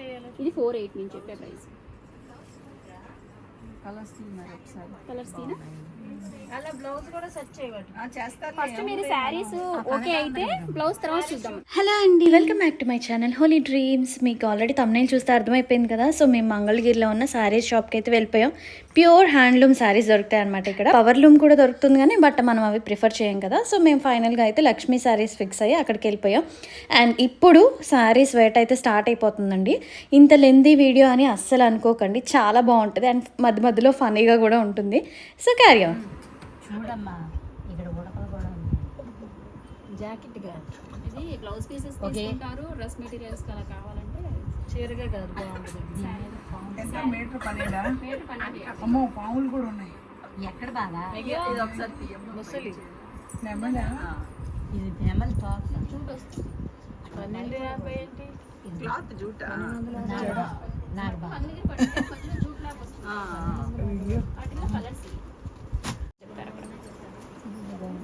చేయాలి? ఇది four eight నేను చెప్పే ప్రైస్. కలర్స్ కలర్స్ తీనా అలా బ్లౌజ్ కూడా సెట్ ఫస్ట్ మీరు శారీస్ ఓకే అయితే బ్లౌజ్ తర్వాత చూద్దాం. హలో అండి welcome back to my channel holy dreams. మీకు ఆల్రెడీ తమ్నైల్ చూస్తే అర్థమైపోయింది కదా సో మేము మంగళగిరిలో ఉన్న శారీస్ షాప్కి అయితే వెళ్ళిపోయాం. ప్యూర్ హ్యాండ్లూమ్ శారీస్ దొరుకుతాయి అనమాట ఇక్కడ. పవర్ లూమ్ కూడా దొరుకుతుంది కానీ బట్ మనం అవి ప్రిఫర్ చేయం కదా. సో మేము ఫైనల్గా అయితే లక్ష్మీ శారీస్ ఫిక్స్ అయ్యి అక్కడికి వెళ్ళిపోయాం. అండ్ ఇప్పుడు శారీస్ వేట్ అయితే స్టార్ట్ అయిపోతుందండి. ఇంత లెందీ వీడియో అని అస్సలు అనుకోకండి. చాలా బాగుంటుంది. అండ్ మధ్య మధ్యలో ఫనీగా కూడా ఉంటుంది. సో క్యారీ ఆన్ చూడమ్మా ఇక్కడ ఉడకలు కూడా జాకెట్గా. ఇది బ్లౌజ్ పీసెస్ తీసుకుంటారు డ్రెస్ మెటీరియల్స్ అలా కావాలంటే చీరగా కాదు బాగుంటుంది. ఎంత మీటర్ పన్నెండా రేటు పన్నెండు అమ్మో పాములు కూడా ఉన్నాయి. ఎక్కడ బాగా? ఇది ఒకసారి తీయమ్మా. ముసలి. నెమలా ఇది నెమలి తోక చూడు వస్తుంది పన్నెండు యాభై ఏంటి? క్లాత్ జూట? నాకు- బాగా కలర్స్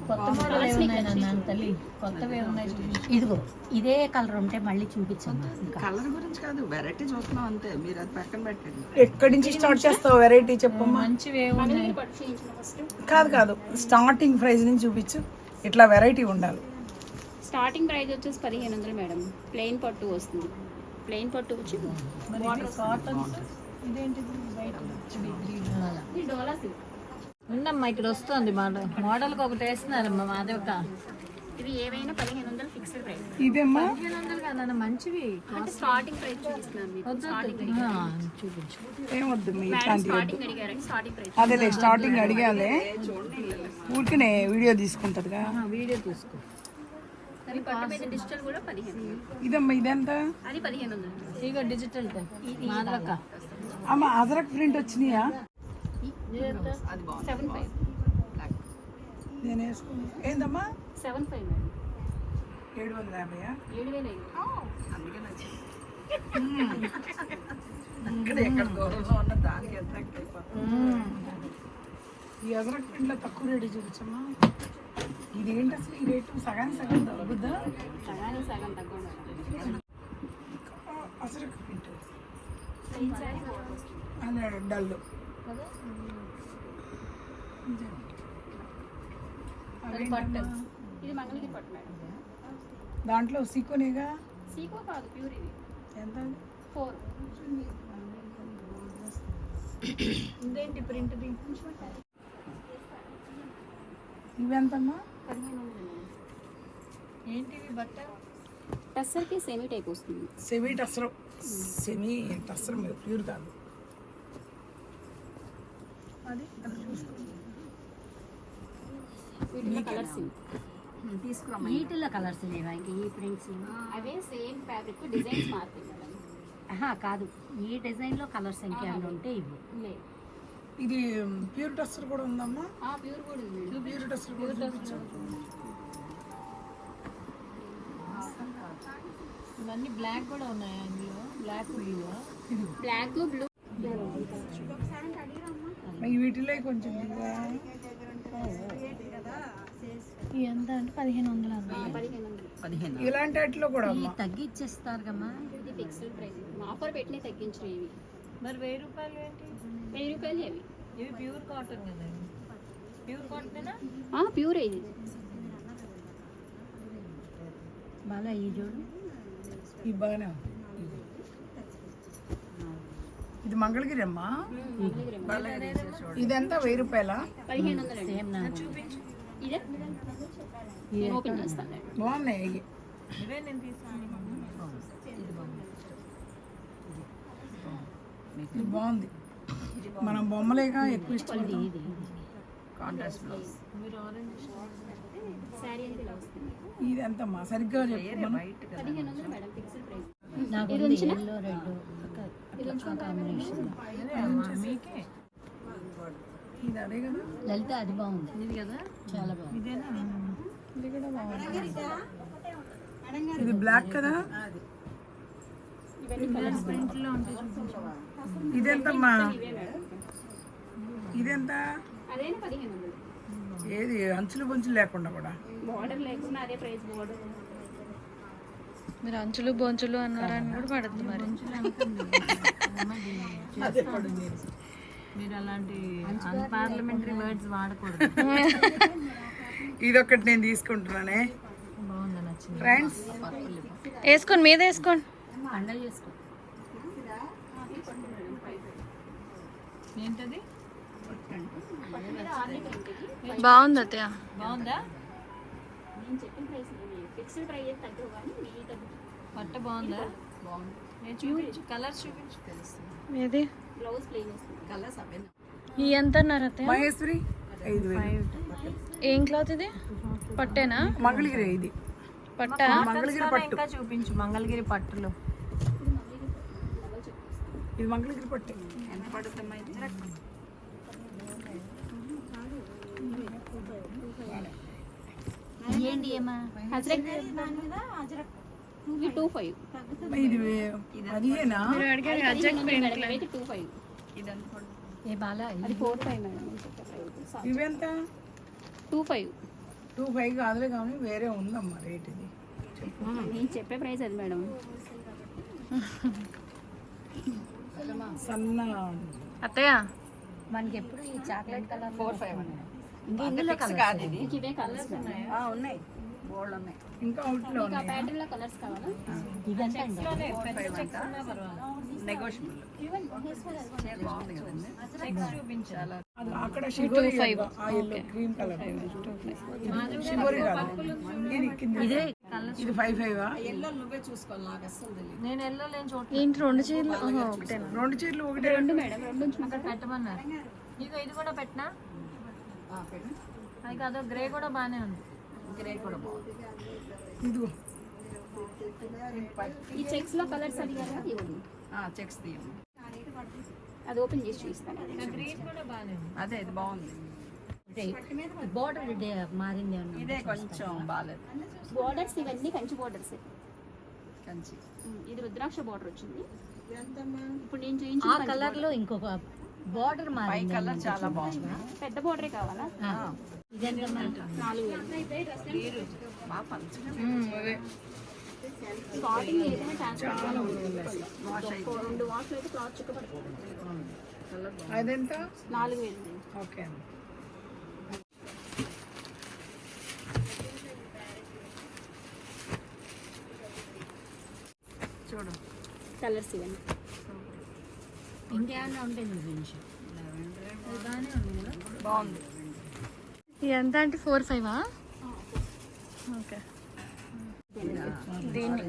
కొత్త మోడల్ ఏమున్నాయి నాన్న తల్లి. కొత్తవి చూపించు. ఇదిగో ఇదే కలర్ ఉంటే మళ్ళీ ఇంకా. కలర్ గురించి కాదు వెరైటీ చూస్తున్నాం అంతే. మీరు అది పక్కన పెట్టండి. ఎక్కడి నుంచి స్టార్ట్ చేస్తావు వెరైటీ చెప్పమ్మా? మంచివి కాదు కాదు. స్టార్టింగ్ ప్రైస్ నుంచి చూపించు. ఇట్లా వెరైటీ ఉండాలి. స్టార్టింగ్ ప్రైస్ వచ్చేసి పదిహేను వందలు మేడం. ప్లెయిన్ పట్టు వస్తుంది. ప్లెయిన్ పట్టు వచ్చి కాటన్స్ ఇదేంటిది? బయట. అలా. ఇది డోలా సిల్క్ ఉందమ్మా ఇక్కడ వస్తుంది మోడల్ మోడల్కి ఒకటి వేస్తున్నారమ్మా మాధవక ఇది ఏవైనా పదిహేను వందలు ఫిక్స్డ్ ప్రైస్ ఇదేమ్మా? పదిహేను వందలు కాదన్న మంచివి. అంటే స్టార్టింగ్ ప్రైస్ చూపిస్తున్నాను మీకు స్టార్టింగ్ చూపించు. ఏమొద్దు మీ స్టార్టింగ్ అడిగారండి స్టార్టింగ్ ప్రైస్ అదేలే స్టార్టింగ్ అడిగాలే. ఊరికనే వీడియో తీసుకుంటుందిగా ఆ, వీడియో తీసుకో. డిజిటల్ కూడా పదిహేను వందలు. ఇదమ్మా ఇదెంత? అది పదిహేను వందలు. ఇక డిజిటల్ మాధవక అమ్మ అదరక్ ప్రింట్ వచ్చినాయా? సెవెన్ ఫైవ్ నేను ఏందమ్మా? సెవెన్ ఫైవ్ మేడం ఏడు వందల యాభైయా? ఏడు వేల ఐదు. ఇక్కడ ఎక్కడ దూరంలో ఉన్న దానికి అట్రాక్ట్ ఈ అదరక్ ప్రింట్లో తక్కువ రేటు చూపించమ్మా. ఇది ఏంటి అసలు ఈ రేటు? సగానికి సగం తగ్గుద్దా? సగానికి సగం అసరక్ ప్రింట్ అదే డల్ పట్టు. ఇది మంగళగిరి పట్టు మేడం. దాంట్లో సీకోనేగా? సీకో కాదు ప్యూర్ ఇది ఎంత ఫోర్. ఇదేంటి ప్రింట్ ఇవెంతమ్మా? ఏంటివి బట్ట టస్సర్కి సెమీ టైప్ వస్తుంది. సెమీ టస్సరం. సెమీ టస్సరం ప్యూర్ కాదు. అది అది చూసుకో వీటిలో కలర్స్ వీటిలో కలర్స్ లేవా? ఇంక ఈ ప్రింట్స్ అవే సేమ్ ఫ్యాబ్రిక్ డిజైన్స్ ఆహా కాదు. ఈ డిజైన్లో కలర్స్ ఇంకేమైనా ఉంటే ఇవ్వు. లేదు. ఇది ప్యూర్ టస్సర్ కూడా ఉందమ్మా? ప్యూర్ కూడా ఉంది. ప్యూర్ కూడా చూపించు. ఇవన్నీ బ్లాక్ కూడా ఉన్నాయా ఇందులో? బ్లాక్ బ్లూ బ్లాక్ బ్లూ వీటిలో కొంచెం. ఎంత అంటే పదిహేను వందలు పదిహేను ఇలాంటి వాటిలో కూడా అమ్మా. తగ్గిచ్చేస్తారు కమ్మా. ఇది ఫిక్స్డ్ ప్రైస్ ఆఫర్ పెట్టిన తగ్గించిన ఇవి. మరి వెయ్యి రూపాయలు ఏంటి? వెయ్యి రూపాయలు అవి. ఇవి ప్యూర్ కాటన్ కదా ప్యూర్ కాటనేనా? ప్యూర్ ఇది. బాగా ఈ చూడు. ఈ బాగానే ఉంది ఇది. మంగళగిరి అమ్మా ఇదెంత? వెయ్యి రూపాయల? బాగున్నాయి. ఇది బాగుంది. మనం బొమ్మలేగా ఎక్కువ ఇష్టం ఇది ఇది ఎంతమ్మా సరిగ్గా చెప్పు. లలిత అది బాగుంది. ఇది కదా? చాలా బాగుంది. ఇది కూడా బాగుంది. ఇది బ్లాక్ కదా? ఇదెంతమ్మా? ఇదెంత? ఏది? అంచులు బొంచులు లేకుండా కూడా. బార్డర్ లేకుండా అదే ప్రైస్ బార్డర్ మీరు అంచులు బొంచులు అన్నారని కూడా పడుతుంది మరి మీరు. అలాంటి పార్లమెంటరీ వర్డ్స్ వాడకూడదు. ఇదొకటి నేను తీసుకుంటున్నానే. బాగుంది నచ్చింది. ఫ్రెండ్స్ వేసుకోండి మీద వేసుకోండి. పండగ చేసుకో. ఏంటది? బాగుంది అత్తయ్య బాగుందా? నేను చెప్పిన ప్రైస్ ఫిక్స్డ్ ప్రైస్ తగ్గు కానీ మీ తగ్గు బట్ట బాగుందా? నేను చూపించు కలర్స్ చూపించు తెలుస్తుంది. ఏది? బ్లౌజ్ ప్లెయిన్ వస్తుంది. కలర్స్ అవే ఈ ఎంత అన్నారు అత్తయ్య? మహేశ్వరి ఐదు వేలు. ఏం క్లాత్ ఇది? పట్టేనా? మంగళగిరి ఇది. పట్ట? మంగళగిరి పట్టు. ఇంకా చూపించు మంగళగిరి పట్టులు. ఇది మంగళగిరి పట్టు. ఎంత పడుతుందమ్మా ఇది ఏమా? ఇవి టూ ఫైవ్. ఇది టూ ఫైవ్. ఏ బాలా అది ఫోర్ ఫైవ్ మేడం ఇవెంత టూ ఫైవ్. టూ ఫైవ్ కాదులే కానీ వేరే ఉందమ్మా రేట్ ఇది. నేను చెప్పే ప్రైస్ అది మేడం. సన్న అత్తయ్య మనకి ఎప్పుడు ఈ చాక్లెట్ కలర్ ఫోర్ ఫైవ్ ఇంకా ఇందులో కలర్ మీకు ఇవే కలర్స్ మేడం ఉన్నాయి? బోల్డ్ ఉన్నాయి. ఇంకా అవుట్లో మీకు ఆ ప్యాటర్న్లో కలర్స్ కావాలా? ఇదంతా అండి నెగోషియబుల్ చూపించాలి? అది అక్కడ షిబోరి ఆ ఎల్లో క్రీమ్ కలర్ షిబోరి కాదు ఇది కింద ఇదే ఇది ఫైవ్ ఫైవ్ నేను చోట ఏంటి రెండు చీరలు ఓహో, ఒకటేనా రెండు చీరలు ఒకటే రెండు మేడం రెండు అక్కడ పెట్టమన్నారు. నీకు ఇది కూడా పెట్టినా? అది కాదు గ్రే కూడా బాగానే ఉంది. ఇదిగో. ఈ చెక్స్లో కలర్స్ అడిగారా ఇవ్వండి. చెక్స్ తీయండి. అది ఓపెన్ చేసి చూపిస్తాను. గ్రీన్ కూడా బాగానే ఉంది. అదే ఇది బాగుంది. బోర్డర్ మారింది అన్న ఇదే కొంచెం బాగాలేదు బోర్డర్స్ ఇవన్నీ కంచి బోర్డర్స్ కంచి. ఇది రుద్రాక్ష బోర్డర్ వచ్చింది. ఇప్పుడు నేను ఆ చూపించిన కలర్లో ఇంకొక బోర్డర్ మారింది. కలర్ చాలా బాగుంది. పెద్ద బోర్డరే కావాలా? స్టార్టింగ్ ఏదైనా ట్రాన్స్ఫర్ రెండు వాష్లు అయితే క్లాత్ చుక్క పడుతుంది అదెంత నాలుగు వేలు ఓకే చూడు. కలర్స్ ఇవన్నీ. ఇంకేమన్నా ఉంటే చూపించు బాగుంది. ఎంత అంటే ఫోర్ ఫైవా? ఓకే. దీన్ని.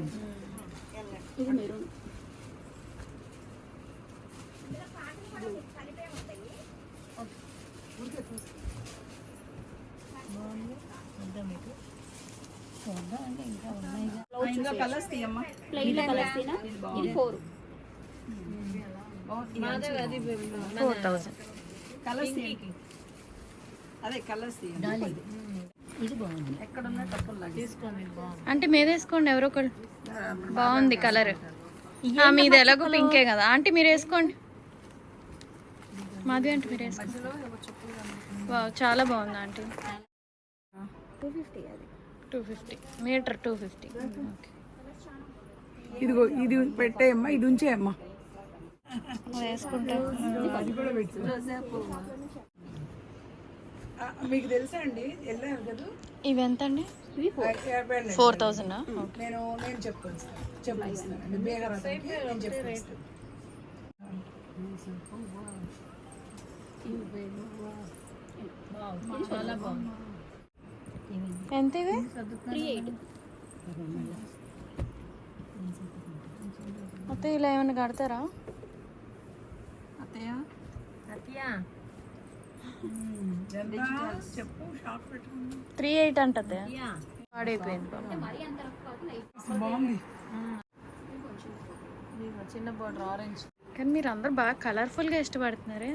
ఇది మెరూన్. వద్దా మీకు చూద్దాం అంటే ఇంకా ఉన్నాయి. ఇంకా కలర్స్ తీయమ్మా. ప్లెయిన్ కలర్స్ తీనా ఇది ఫోర్. ఫోర్ థౌజండ్ కలర్స్ తీయండి అదే కలర్స్ తీయండి డాలీ ఇది బాగుంది. ఎక్కడున్నా తప్పులు లాగా తీసుకోండి ఇది బాగుంది. అంటే మీద వేసుకోండి ఎవరో ఒకరు బాగుంది కలర్ మీది ఎలాగో పింకే కదా. ఆంటీ మీరు వేసుకోండి. మాది అంటే మీరు వేసుకోండి. వావ్ చాలా బాగుంది ఆంటీ టూ ఫిఫ్టీ అది. Two fifty. Metre two fifty. ఇదిగో ఇది పెట్టేయమ్మా ఇది ఉంచేయమ్మా. వేసుకుంటా. మీకు తెలుసా అండి? వెళ్ళారు కదా? ఇవి ఎంత అండి. ఫోర్ థౌజండ్ నేను నేను చెప్తాను నేను చెప్పిస్తాను ఎంత ఇవి త్రీ ఎయిట్. మొత్తం ఇలా ఏమైనా కడతారా? అత్తయ్య? చెప్పు పెట్టుకున్నా త్రీ ఎయిట్ పాడైపోయింది బాగుంది. చిన్న బోర్డర్ ఆరెంజ్. కానీ మీరు అందరు బాగా కలర్ఫుల్గా ఇష్టపడుతున్నారే.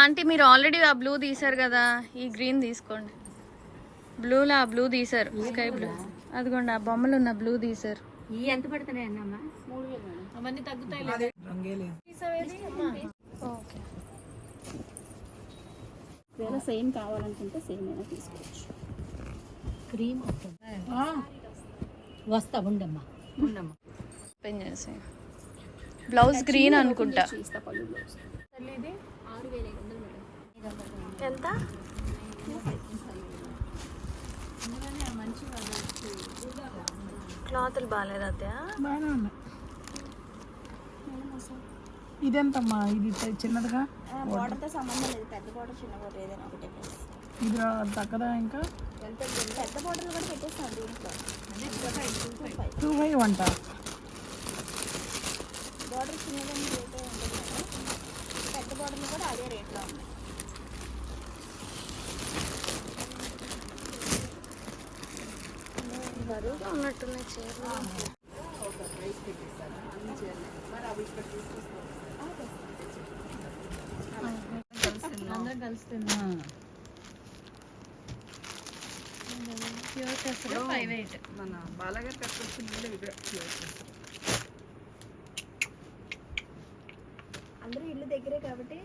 ఆంటీ మీరు ఆల్రెడీ ఆ బ్లూ తీసారు కదా ఈ గ్రీన్ తీసుకోండి. బ్లూలో బ్లూ తీసారు స్కై బ్లూ. అదిగోండి ఆ బొమ్మలు ఉన్న బ్లూ తీసారు ఈ ఎంత పడుతున్నాయి అన్నమ్మా మూడు వేలు మేడం అవన్నీ తగ్గుతాయి ఓకే. ఒకవేళ సేమ్ కావాలనుకుంటే సేమ్ అయినా తీసుకోవచ్చు. క్రీమ్ వస్తా ఉండమ్మా. ఓపెన్ చేసి. బ్లౌజ్ గ్రీన్ అనుకుంటా. ఎంత? క్లాతులు బాగాలేదు అత్తయ్య? బాగానే ఉన్నాయి. ఇదెంతమ్మా? ఇది చిన్నదిగా? బార్డర్తో సంబంధం లేదు. పెద్ద బార్డర్ చిన్న బార్డర్ ఏదైనా ఒకటే ఇది తగ్గదా ఇంకా? పెద్ద బార్డర్లు కూడా పెట్టేస్తాం దీంట్లో. టూ ఫైవ్ అంట బార్డర్ చిన్నదని రేటే ఉంటుంది పెద్ద బార్డర్లు కూడా అదే రేట్లో ఉన్నాయి. బరువుగా ఉన్నట్టున్నాయి చీరలు. అందరం కలుస్తున్నా ప్యూర్ టెస్ట్లో ఫైవ్ ఎయిట్ మన బాలగారు కట్టుకొచ్చింది అందరూ ఇల్లు దగ్గరే కాబట్టి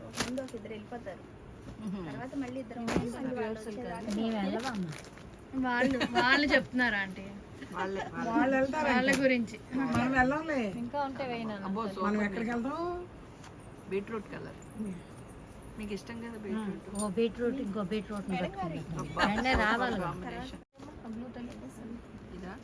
ఒక ముందు ఒక ఇద్దరు వెళ్ళిపోతారు. తర్వాత మళ్ళీ ఇద్దరు మేము వాళ్ళు వాళ్ళు చెప్తున్నారు ఆంటీ. వాళ్ళు వెళ్తారు వాళ్ళ గురించి. మనం వెళ్ళంలే. ఇంకా ఉంటే వేయనా మనం ఎక్కడికి వెళ్తాం? Beetroot colour. మీకు ఇష్టం కదా బీట్రూట్? ఓ బీట్రూట్ ఇంకో బీట్రూట్ రావాలి. ఇదా?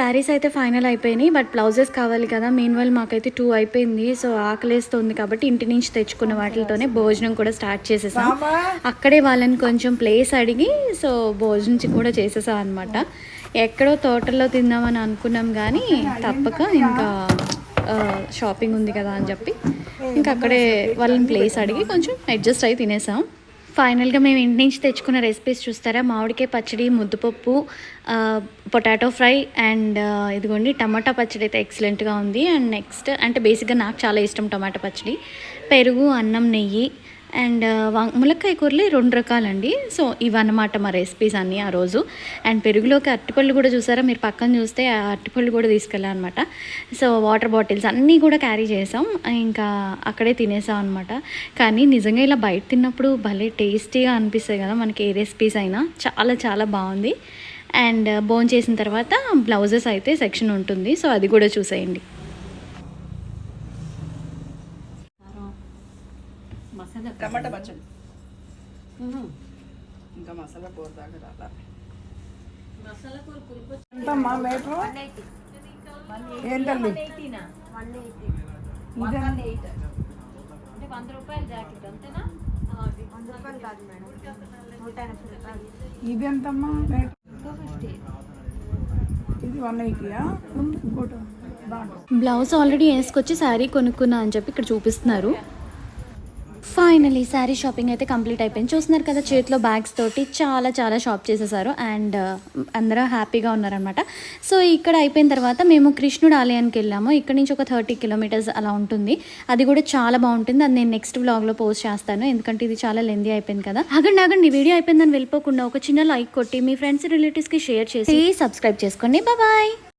శారీస్ అయితే ఫైనల్ అయిపోయినాయి బట్ బ్లౌజెస్ కావాలి కదా. మీన్ వాళ్ళు మాకైతే టూ అయిపోయింది. సో ఆకలేస్తుంది కాబట్టి ఇంటి నుంచి తెచ్చుకున్న వాటితోనే భోజనం కూడా స్టార్ట్ చేసేసాం. అక్కడే వాళ్ళని కొంచెం ప్లేస్ అడిగి సో భోజనం కూడా చేసేసాం అనమాట ఎక్కడో తోటల్లో తిందామని అనుకున్నాం కానీ తప్పక ఇంకా షాపింగ్ ఉంది కదా అని చెప్పి ఇంకా అక్కడే వాళ్ళని ప్లేస్ అడిగి కొంచెం అడ్జస్ట్ అయి తినేసాం. ఫైనల్గా మేము ఇంటి నుంచి తెచ్చుకున్న రెసిపీస్ చూస్తారా? మామిడికాయ పచ్చడి ముద్దుపప్పు పొటాటో ఫ్రై అండ్ ఇదిగోండి టమాటా పచ్చడి అయితే ఎక్సలెంట్గా ఉంది. అండ్ నెక్స్ట్ అంటే బేసిక్గా నాకు చాలా ఇష్టం టమాటా పచ్చడి. పెరుగు అన్నం నెయ్యి అండ్ ములక్కాయ కూరలు రెండు రకాలండి. సో ఇవన్నమాట మా రెసిపీస్ అన్నీ ఆ రోజు. అండ్ పెరుగులోకి అరటిపళ్ళు కూడా చూసారా? మీరు పక్కన చూస్తే ఆ అరటిపళ్ళు కూడా తీసుకెళ్ళాం అనమాట సో వాటర్ బాటిల్స్ అన్నీ కూడా క్యారీ చేసాం. ఇంకా అక్కడే తినేసాం అనమాట కానీ నిజంగా ఇలా బయట తిన్నప్పుడు భలే టేస్టీగా అనిపిస్తుంది కదా మనకి ఏ రెసిపీస్ అయినా. చాలా చాలా బాగుంది. అండ్ బోన్ చేసిన తర్వాత బ్లౌజెస్ అయితే సెక్షన్ ఉంటుంది. సో అది కూడా చూసేయండి. టమాటా పచ్చడి. ఇంకా మసాలా కూర దాకా రాలా. మసాలా కూర పులుపు ఎంతమ్మా మీటర్ ఏంటండి ఇదే. అంటే వంద రూపాయలు జాకెట్ అంతేనా? ఇది ఎంతమ్మా మీటర్ ఇది వన్ ఎయిటీయా? ఉంది ఇంకోటి దాంట్లో బ్లౌజ్ ఆల్రెడీ వేసుకొచ్చి శారీ కొనుక్కున్నా అని చెప్పి ఇక్కడ చూపిస్తున్నారు. ఫైనలీ శారీ షాపింగ్ అయితే కంప్లీట్ అయిపోయింది. చూస్తున్నారు కదా చేతిలో బ్యాగ్స్ తోటి చాలా చాలా షాప్ చేసేసారు. అండ్ uh, అందరూ హ్యాపీగా ఉన్నారనమాట సో ఇక్కడ అయిపోయిన తర్వాత మేము కృష్ణుడు ఆలయానికి వెళ్ళాము. ఇక్కడ నుంచి ఒక థర్టీ కిలోమీటర్స్ అలా ఉంటుంది. అది కూడా చాలా బాగుంటుంది. అది నేను నెక్స్ట్ వ్లాగ్లో పోస్ట్ చేస్తాను. ఎందుకంటే ఇది చాలా లెందీ అయిపోయింది కదా. ఆగండి ఆగండి. వీడియో అయిపోయిందని వెళ్ళిపోకుండా ఒక చిన్న లైక్ కొట్టి మీ ఫ్రెండ్స్ రిలేటివ్స్కి షేర్ చేసి సబ్స్క్రైబ్ చేసుకోండి. బాయ్